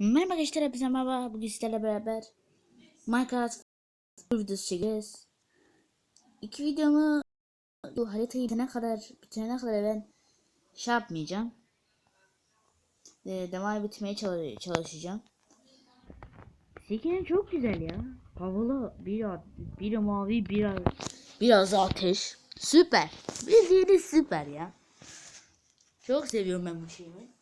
Merhaba gençler hepinize merhaba. Bugün sizlerle beraber Minecraft videosu çekeceğiz. İki videomu bu haritayı bitirene kadar bitirene kadar ben şey yapmayacağım. Ee, devam bitmeye çalış- çalışacağım. Sekinen çok güzel ya. Havalı bir bir mavi bir biraz ateş. Süper. Bildiğiniz süper ya. Çok seviyorum ben bu şeyi.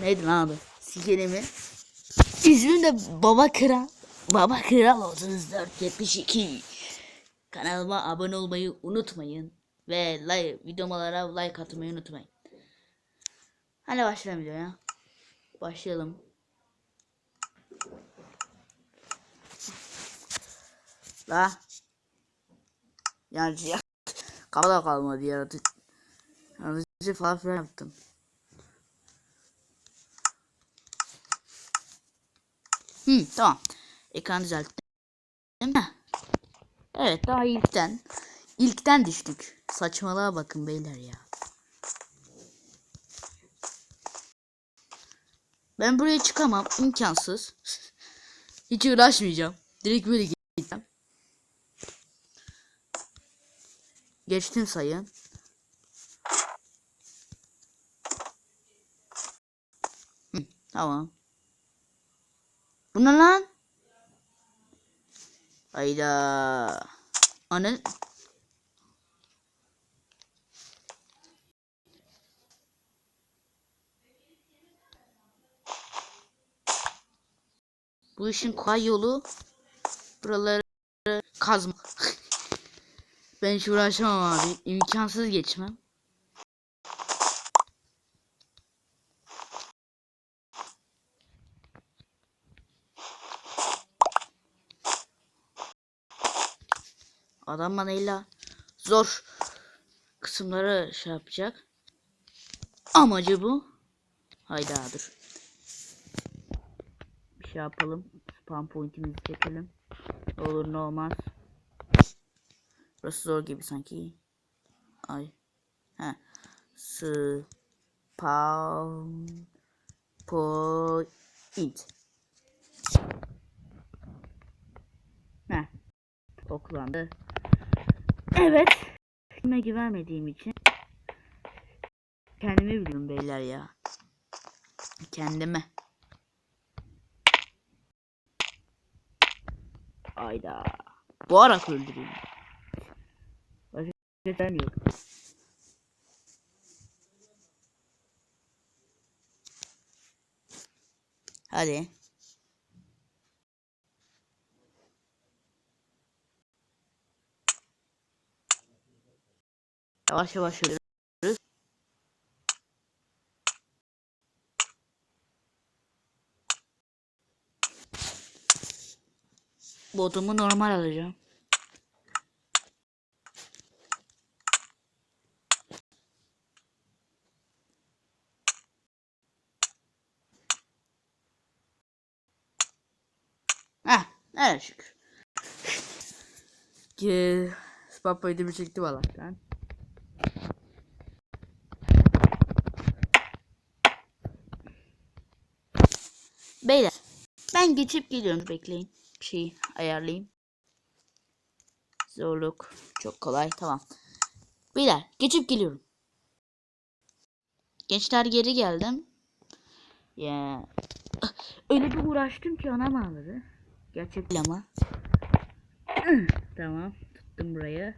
Neydi lan adı? Sikerimi. İsmim Baba Kral. Baba Kral 3472. Kanalıma abone olmayı unutmayın. Ve like, videomalara like atmayı unutmayın. Hadi başlayalım videoya. Başlayalım. La. Yani ya. Kafada kalmadı yaratık. Yaratıcı falan filan yaptım. Hı, tamam. Ekran düzelttim. Heh. Evet daha ilkten. İlkten düştük. Saçmalığa bakın beyler ya. Ben buraya çıkamam. imkansız. Hiç uğraşmayacağım. Direkt böyle gideceğim. Geçtim sayın. Hı, tamam. Bu ne lan? Hayda. Anne. Bu işin kolay yolu buraları kazmak. ben hiç uğraşamam abi. İmkansız geçmem. Adam bana zor kısımları şey yapacak. Amacı bu. Hayda dur. Bir şey yapalım. Spam pointimizi çekelim. Olur ne olmaz. Burası zor gibi sanki. Ay. He. Spam point. Heh. Oklandı. Evet. Kime güvenmediğim için kendimi biliyorum beyler ya. Kendime. Ayda. Boğarak öldüreyim. Başka sen yok. Hadi. Yavaş yavaş yürüyoruz. Bodumu normal alacağım. Heh, evet şükür. Ki Spapayı da bir çekti Allah'tan. Beyler ben geçip geliyorum bekleyin. Şeyi ayarlayayım. Zorluk çok kolay tamam. Beyler geçip geliyorum. Gençler geri geldim. Ya öyle bir uğraştım ki anam ağladı. Gerçek ama. tamam tuttum burayı.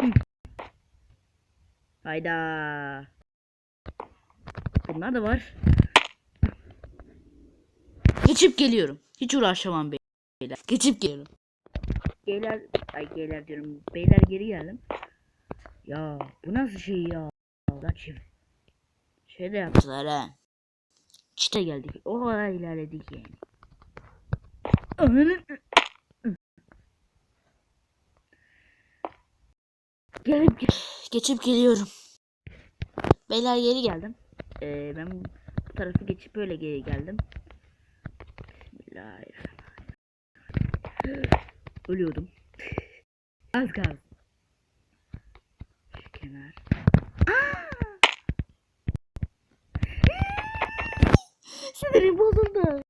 Hayda. Bunlar da var. Geçip geliyorum. Hiç uğraşamam beyler. Geçip geliyorum. Beyler, ay beyler diyorum. Beyler geri geldim. Ya bu nasıl şey ya? Lan şimdi. Şey de yaptılar ha. İşte geldik. O kadar ilerledik yani. Gelip geçip geliyorum. Beyler geri geldim. Ee, ben bu tarafı geçip böyle geri geldim. Bismillahirrahmanirrahim. Ölüyordum. Az kaldı. kenar. Sinirim bozuldu.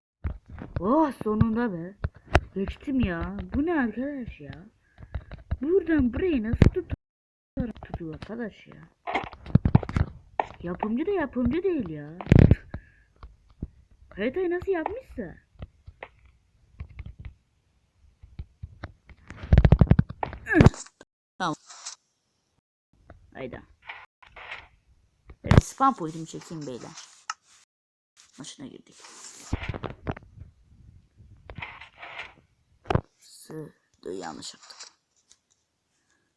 Oh sonunda be. Geçtim ya. Bu ne arkadaş ya? Buradan burayı nasıl tutuyor, tutuyor arkadaş ya? Yapımcı da yapımcı değil ya. Haritayı nasıl yapmışsa? Hayda. Evet, spam point'imi çekeyim beyler. Başına girdik. S Dur, yanlış yaptık.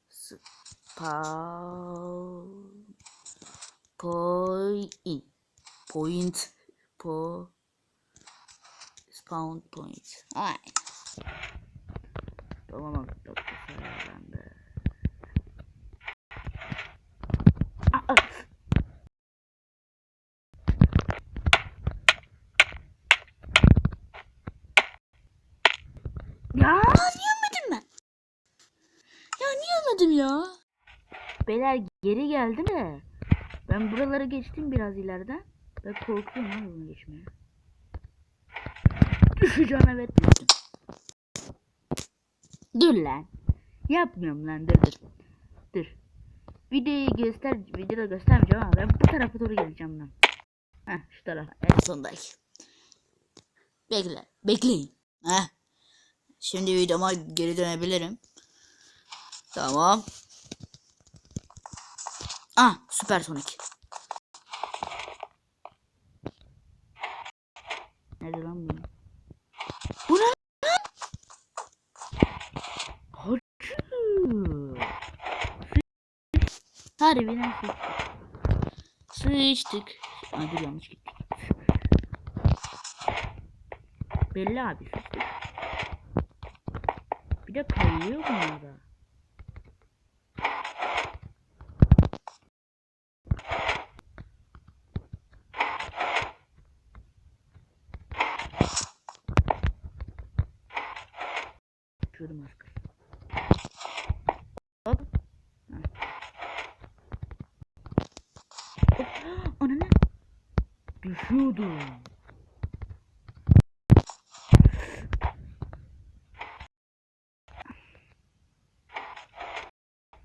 Spam point point po spawn point. Ay. Bende. Ya niye ben? Ya niye ya? Beyler geri geldi de. Ben buraları geçtim biraz ileriden. Ben korkuyorum abi bunu geçmeye. Düşeceğim evet. Dur lan. Yapmıyorum lan dur dur. Dur. Videoyu göster, videoda göstermeyeceğim ama ben bu tarafa doğru geleceğim lan. Heh şu tarafa. En sondayım. Bekle. Bekleyin. Heh. Şimdi videoma geri dönebilirim. Tamam. Ah süper sonik. Nerede lan bu? Bu ne? Hacı. Harbiden su. Su içtik. Aa, dur yanlış gittik. Belli abi. Bir de kayıyor bunlarda. Az kalsın. Hop. Hop. Ananı. Düşüyordum.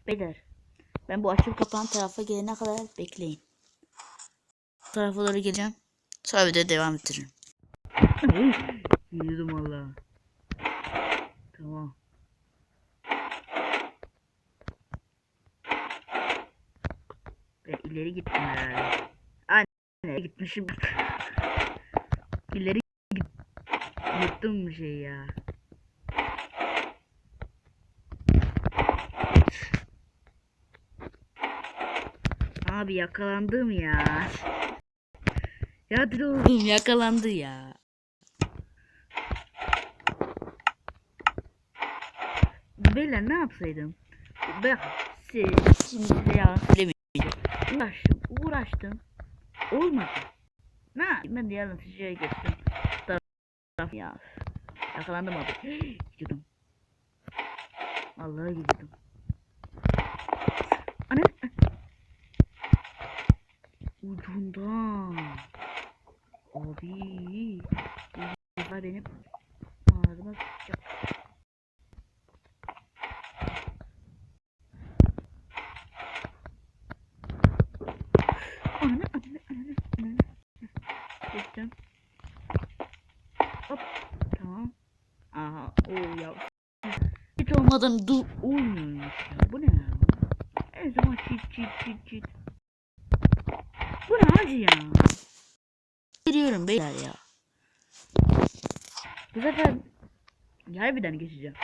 Beyler. Ben bu açıp kapan tarafa gelene kadar bekleyin. Bu tarafa doğru geleceğim. Sonra videoya devam ettiririm. Yürüdüm valla. Tamam. Ben ileri gittim herhalde. Anne gitmişim. ileri git. Unuttum bir şey ya. Abi yakalandım ya. Ya dur yakalandı ya. Beyler ne yapsaydım? Ben siz, şimdi size yalan söylemeyeceğim. Uğraştım, uğraştım. Olmadı. Ne yapayım ben de yalan şuraya geçtim. Taraf ya. Yakalandım abi. Gidiyordum. Vallahi gidiyordum. Ana. Ucundan. Abi. Bu benim ağzıma sıçacak. Ananı ananı ananı ananı. Geçtim. Hop. Tamam. Aha. Oo ya. Hiç olmadan dur. Olmuyormuş ya. Bu ne ya? Her zaman çit çit çit çit. Bu ne hacı ya? Giriyorum beyler ya. Bu sefer harbiden geçeceğim.